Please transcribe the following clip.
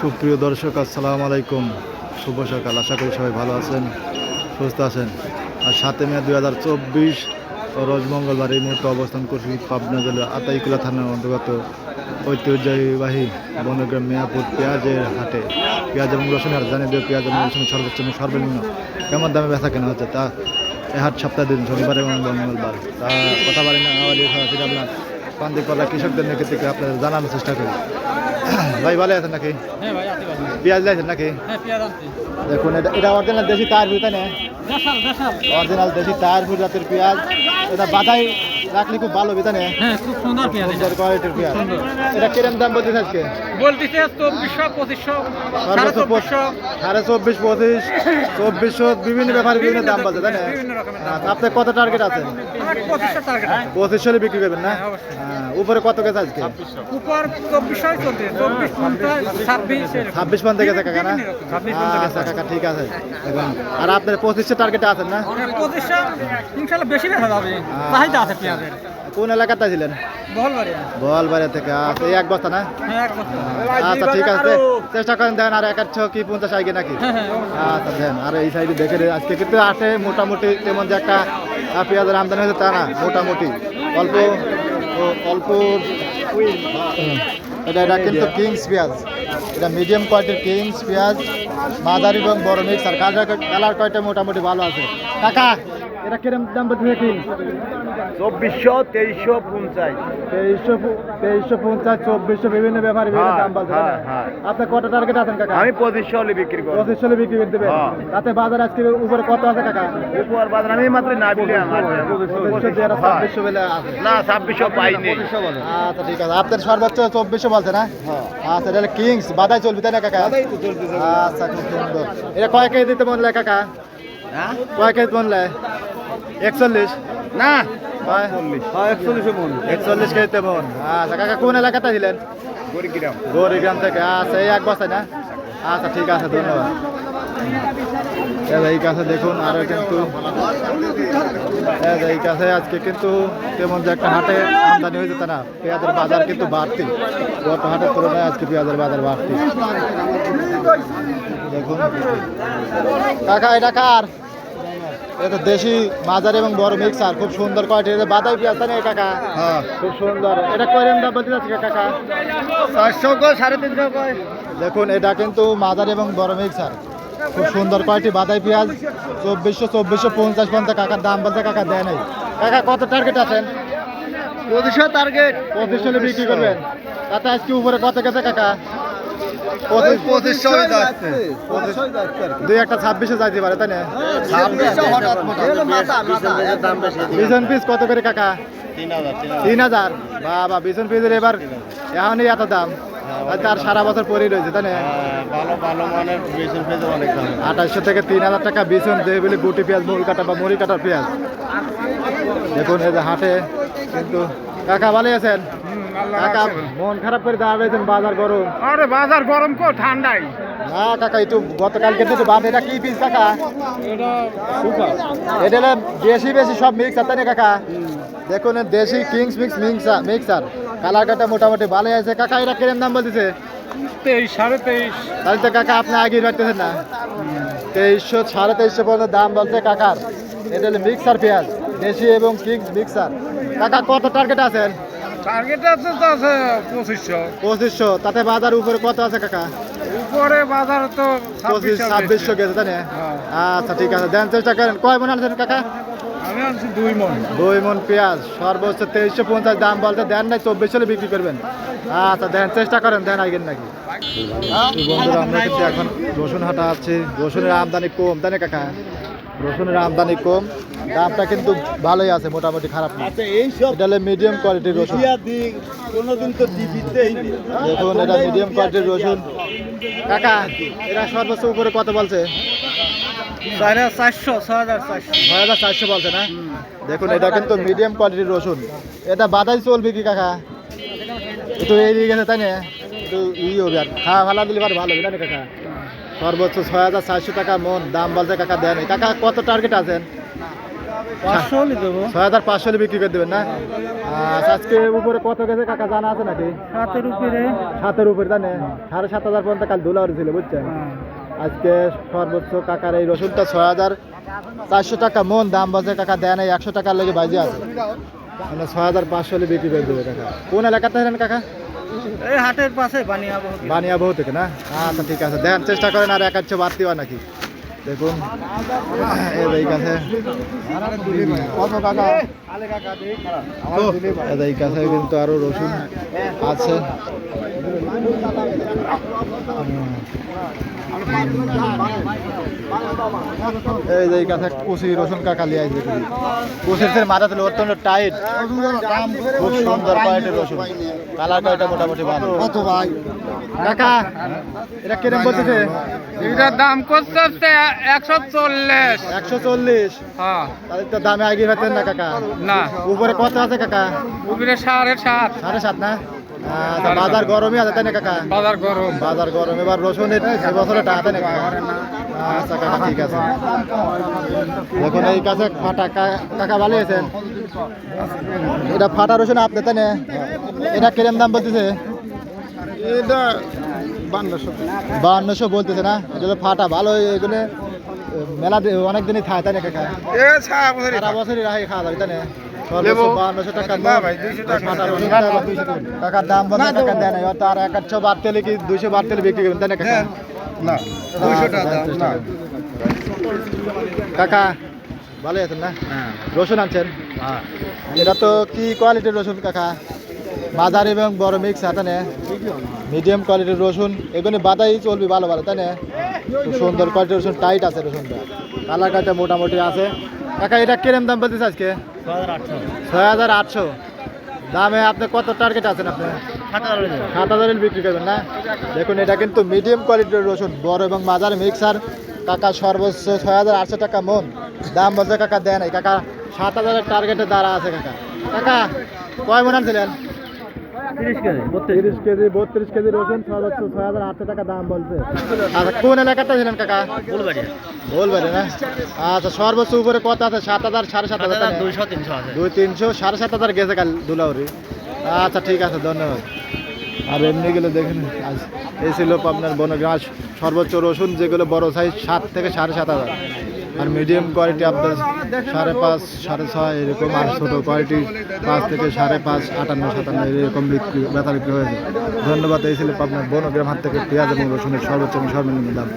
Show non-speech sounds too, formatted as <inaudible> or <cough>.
সুপ্রিয় দর্শক, আসসালামু আলাইকুম। শুভ সকাল। আশা করি সবাই ভালো আছেন, সুস্থ আছেন। আর সাতে মে দুই হাজার চব্বিশ, রোজ মঙ্গলবার এই মুহূর্তে অবস্থান করছি পাবনা জেলার আতাইকুলা থানার অন্তর্গত ঐতিহ্যবাহী বনগ্রাম মেয়াপুর পেঁয়াজের হাটে। পেঁয়াজ এবং রসুন হাট, জানিয়ে দেবে পেঁয়াজ এবং রসুন সর্বোচ্চ সর্বনিম্ন কেমন দামে ব্যথা কেনা হচ্ছে তা এ হাট সপ্তাহ দিন, শনিবার এবং মঙ্গলবার। তা কথা বলি না আমাদের সরাসরি আপনার পান্দিকলা কৃষকদের নিকট থেকে আপনাদের জানানোর চেষ্টা করি। <coughs> ভাই ভালো আছেন নাকি? হ্যাঁ পেঁয়াজ লাইছেন নাকি? হ্যাঁ দেখুন এটা এটা অরিজিনাল দেশি তার ভিতরে অরিজিনাল দেশি তার ভিতরে পেঁয়াজ। এটা বাধাই রাখলে খুব ভালো বিতানে হ্যাঁ খুব সুন্দর পেঁয়াজ সুন্দর কোয়ালিটির পেঁয়াজ। এটা কিরম দাম আজকে? বলতেছে চব্বিশশো পঁচিশশো সাড়ে চব্বিশশো। সাড়ে চব্বিশ পঁচিশ চব্বিশশো বিভিন্ন ব্যাপারে বিভিন্ন দাম বলছে তাই না। আচ্ছা, আপনার কত টার্গেট আছে? পঁচিশশো বিক্রি করবেন না? হ্যাঁ। হ্যাঁ, উপরে কত গেছে আজকে? ছাব্বিশ কাকা না। আচ্ছা কাকা ঠিক আছে। আর আপনার পঁচিশশো টার্গেটে আছেন না? পঁচিশশো ইনশাল্লাহ বেশি দেখা যাবে। চাহিদা আছে কোন এলাকাতে ছিলেন বহলবাড়িয়া থেকে। আচ্ছা এক বস্তা না? হ্যাঁ আচ্ছা ঠিক আছে। চেষ্টা করেন দেন আর এক আধশো কি পঞ্চাশ আগে নাকি? হ্যাঁ হ্যাঁ আচ্ছা দেন আর এই সাইডে দেখে আজকে কিন্তু আসে মোটামুটি তেমন যে একটা পেঁয়াজের আমদানি হয়েছে তা না মোটামুটি। অল্প অল্প এটা এটা কিন্তু কিংস পেঁয়াজ এটা মিডিয়াম কোয়ালিটির কিংস পেঁয়াজ মাদার এবং বড় মিক্সার কালার কালার কয়টা মোটামুটি ভালো আছে? কাকা! এটা কিরম দাম বলছে চব্বিশশো তেইশশো পঞ্চাশ। তেইশশো তেইশশো পঞ্চাশ চব্বিশশো বিভিন্ন ব্যাপারে বিভিন্ন হ্যাঁ, দাম বলছে হ্যাঁ, হ্যাঁ। আপনার কত টার্গেট আছেন কাকা? আমি পঁচিশশো হলে বিক্রি করব। পঁচিশ সালে বিক্রি করে দেবেন। তাতে বাজার আজকে উপরে কত আছে কাকা? উপর বাজার আমি মাত্র না বিলে আমার পঁচিশশো ছাব্বিশশো বেলে না ছাব্বিশশো পাইনি। আচ্ছা ঠিক আছে। আপনার সর্বোচ্চ চব্বিশশো বলছে না? আচ্ছা এটা কিংস বাদাই চলবে তাই না কাকা? আচ্ছা খুব সুন্দর। এটা কয় কেজি দিতে মন লাগে কাকা? কয় কেজি মন লাগে একচল্লিশ? না। কয়? মন একচল্লিশ কেজিতে মন আচ্ছা কাকা কোন এলাকাতে ছিলেন কুড়িগ্রাম গৌরীগ্রাম থেকে। আচ্ছা এই এক বস্তায় না? আচ্ছা ঠিক আছে ধন্যবাদ। এই কাছে দেখুন আরও কিন্তু এই কাছে আজকে কিন্তু তেমন যে একটা হাটে আমদানি হয়েছে তা না পেঁয়াজের বাজার কিন্তু বাড়তি। গত হাটের তুলনায় আজকে পেঁয়াজের বাজার বাড়তি। দেখুন। কাকা এটা কার? এটা দেশি মাজার এবং বড় মিক্সার খুব সুন্দর কোয়ালিটির বাদাই পেঁয়াজ তাই কাকা? হ্যাঁ। খুব সুন্দর। এটা কয়রম দাম বলতে যাচ্ছে কাকা? চারশো কয় সাড়ে তিনশো কয়। দেখুন এটা কিন্তু মাজার এবং বড় মিক্সার। খুব সুন্দর কোয়ালিটি বাদাই পেঁয়াজ চব্বিশশো চব্বিশশো পঞ্চাশ পঞ্চাশ কাকার দাম বলতে কাকা দেয় নাই। কাকা কত টার্গেট আছেন? পঁচিশশো টার্গেট পঁচিশ হলে বিক্রি করবেন। তাতে আজকে উপরে কত গেছে কাকা? পঁচিশশো যাচ্ছে। দুই একটা ছাব্বিশে যাইতে পারে তাই না? বিজন পিস কত করে কাকা? তিন হাজার বাবা বিজন পিসের এবার এখনই এত দাম। তার সারা বছর পরেই রয়েছে তাই না? ভালো ভালো মানের বেসন পেঁয়াজ অনেক দাম। আঠাশশো থেকে তিন হাজার টাকা বিছুন দেবে বলে গুটি পেঁয়াজ মূল কাটা বা মুড়ি কাটার পেঁয়াজ। দেখুন এই যে হাটে কিন্তু কাকা ভালো আছেন? কাকা মন খারাপ করে দাঁড়িয়েছেন বাজার গরম। আরে বাজার গরম কো ঠান্ডাই। না কাকা একটু গতকালকে একটু বাদ এটা কি পিস কাকা? এটা সুপার। এটা হলো বেশি বেশি সব মিক্স আছে না কাকা? দেখুন এর দেশি kings mix mixer mixer colour কাটা মোটামুটি ভালো আছে। কাকা এটা কিরম দাম বলতেছে? তেইশ সাড়ে তেইশ। তাহলে তো কাকা আপনি আগে রাখতেছেন না। তেইশশো সাড়ে তেইশশো পর্যন্ত দাম বলছে কাকার। এটা হলো মিক্সার পেঁয়াজ দেশি এবং কিংস মিক্সার কাকা কত টার্গেট আছেন? টার্গেট আছে তো আছে পঁচিশশো। পঁচিশশো তাতে বাজার উপরে কত আছে কাকা? উপরে বাজার তো পঁচিশ ছাব্বিশশো গেছে। তাই না? আচ্ছা ঠিক আছে। দেন চেষ্টা করেন। কয় মন আনছেন কাকা? আমি আনছি দুই মন। দুই মন পেঁয়াজ। সর্বোচ্চ তেইশশো পঞ্চাশ দাম বলতে দেন নাই চব্বিশ হলে বিক্রি করবেন। আচ্ছা দেন চেষ্টা করেন। দেন আগের নাকি? বন্ধুরা আমরা কিন্তু এখন রসুন হাটা আছে। রসুনের আমদানি কম তাই না কাকা? রসুনের আমদানি কম দামটা কিন্তু ভালোই আছে মোটামুটি খারাপ না। আচ্ছা এই সব এটা হলো মিডিয়াম কোয়ালিটির রসুন। কোনোদিন তো দেখুন এটা মিডিয়াম কোয়ালিটির রসুন। কাকা এরা সর্বোচ্চ উপরে কত বলছে? চারশো বলছে না? দেখুন এটা কিন্তু মিডিয়াম কোয়ালিটির রসুন। এটা বাদাই চলবে কি কাকা? একটু এড়িয়ে গেছে তাই না? একটু ই হবে আর খাওয়া ভালো দিলে পারে ভালো হবে না কাকা? সর্বোচ্চ ছয় হাজার চারশো টাকা মন দাম বলছে কাকা দেন কাকা কত টার্গেট আছেন? ছয় হাজার পাঁচশো বিক্রি করে দেবেন না? আচ্ছা, আজকে উপরে কত গেছে কাকা জানা আছে নাকি? সাতের উপরে। সাতের উপরে জানে? সাড়ে সাত হাজার পর্যন্ত কাল ধুলা ছিল বুঝছেন? আজকে সর্বোচ্চ কাকার এই রসুনটা ছয় হাজার চারশো টাকা মন দাম বলছে কাকা দেয় নাই একশো টাকার লেগে বাজি আছে। মানে ছয় হাজার পাঁচশো বিক্রি করে দেবে কাকা। কোন এলাকাতে কাকা? এই হাটের পাশে বানিয়াবো বানিয়া থেকে না আচ্ছা ঠিক আছে। দেন, চেষ্টা করেন আর একাচ্ছ বাড়তি হয় নাকি? দেখুন এই কাছে। এই কিন্তু আরও রসুন আছে। এই যে কাছে কুচি রসুন কাকা লিয়ে আসবে কুচির মাথা তুলে অত্যন্ত টাইট। খুব সুন্দর কোয়ালিটির রসুন। কালার কোয়ালিটি মোটামুটি ভালো। কত ভাই? কাকা এটা কিরম বলতেছে? এটার দাম করতে একশো চল্লিশ। একশো চল্লিশ? হ্যাঁ। তাহলে তো দামে আগে পেতেন না কাকা। না। উপরে কত আছে কাকা? উপরে সাড়ে সাত। সাড়ে সাত না? আচ্ছা, বাজার গরমই আছে তাই না কাকা? বাজার গরম। বাজার গরম এবার রসুনের এবছরে টাকা নাকি আচ্ছা কাকা ঠিক আছে। দেখুন এই কাছে ফাটা কাকা ভালো আছেন? এটা ফাটা রসুন আপনি তাই না? এটা কিরম দাম বলতেছে? এটা বান্নশো বাহান্নশো বলতেছে না এটা তো ফাটা ভালো এগুলো মেলা অনেক দিনই খায় তাই না কাকা? এ ছায়া সারা বছরই রাখি খাওয়া যাবে তাই না? সর্বোচ্চ বাহান্নশো টাকা না ভাই, 200 টাকা। ফাটা রসুন টাকার দাম বলতে টাকা দেয় না আর এক আটশো বাড়তে কি দুইশো বাড়তে বিক্রি করবেন তাই না কাকা? না কাকা আছেন হ্যাঁ। রসুন আনছেন? এটা তো কি কোয়ালিটির রসুন কাকা? বাজার এবং বড় মিক্স হাতে নে? মিডিয়াম কোয়ালিটির রসুন, এগুলো বাদাই চলবে ভালো ভালো, তাই না? সুন্দর কোয়ালিটির রসুন টাইট আছে রসুনটা। কালার কাটা মোটামুটি আছে। কাকা, এটা কিরম দাম বলতেছে আজকে ছয় হাজার আটশো। দামে আপনি কত টার্গেট আছেন আপনি? সাত হাজারের বিক্রি করবেন, না? দেখুন, এটা কিন্তু মিডিয়াম কোয়ালিটির রসুন, বড় এবং মাজার মিক্সার কাকা সর্বোচ্চ ছয় হাজার আটশো টাকা মন। দাম বলছে কাকা দেয় নাই। কাকা, সাত হাজারের টার্গেটে দাঁড়া আছে কাকা। কাকা, কয় মন আনছিলেন? তিরিশ কেজি তিরিশ কেজি। বত্রিশ কেজি রসুন সর্বোচ্চ ছয় হাজার আটশো টাকা দাম বলছে। আচ্ছা কোন এলাকাতে ছিলেন কাকা? বলবাড়ি। না? আচ্ছা সর্বোচ্চ উপরে কত আছে? সাত হাজার সাড়ে সাত হাজার টাকা? দুইশো তিনশো আছে। দুই তিনশো সাড়ে সাত হাজার গেছে কাল দুলাউরি। আচ্ছা ঠিক আছে ধন্যবাদ। আর এমনি গেলে দেখেন আজ এই ছিল আপনার বনগ্রাস সর্বোচ্চ রসুন যেগুলো বড় সাইজ সাত থেকে সাড়ে সাত হাজার। আর মিডিয়াম কোয়ালিটি আপনার সাড়ে পাঁচ, সাড়ে ছয় এরকম, আর ছোটো কোয়ালিটি পাঁচ থেকে সাড়ে পাঁচ, আটান্ন, সাতান্ন এরকম বিক্রি ব্যথা বিক্রি হয়েছে ধন্যবাদ, এই ছিল আপনার বনগ্রাম হাত থেকে পেঁয়াজ এবং রসুনের সর্বোচ্চ সর্বনিম্ন দাম।